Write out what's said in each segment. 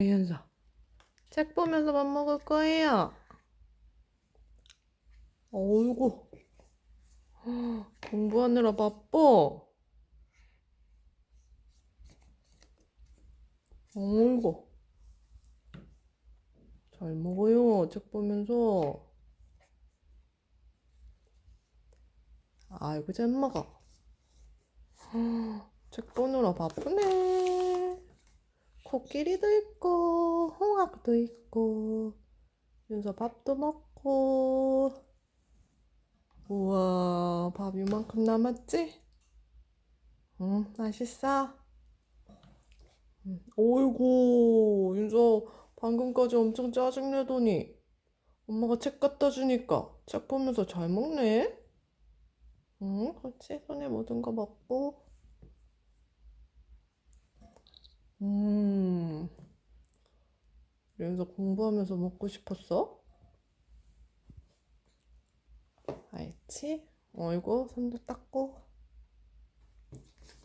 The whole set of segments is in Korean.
이은서 책 보면서 밥 먹을 거예요. 어이구 공부하느라 바빠. 어이구 잘 먹어요. 책 보면서. 아이고 잘 먹어. 책 보느라 바쁘네. 코끼리도 있고 홍학도 있고 윤서 밥도 먹고 우와 밥 이만큼 남았지? 응 맛있어? 응. 어이구 윤서 방금까지 엄청 짜증내더니 엄마가 책 갖다 주니까 책 보면서 잘 먹네? 응 그렇지 손에 묻은 거 먹고 음, 여기서 공부하면서 먹고 싶었어? 알지? 어이구, 손도 닦고.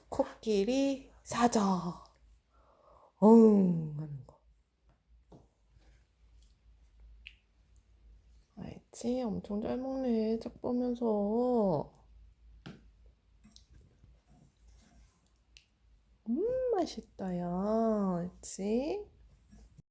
코끼리 사자. 엉 하는 거. 알지? 엄청 잘 먹네. 책 보면서. 음, 맛있다, 야. 알지?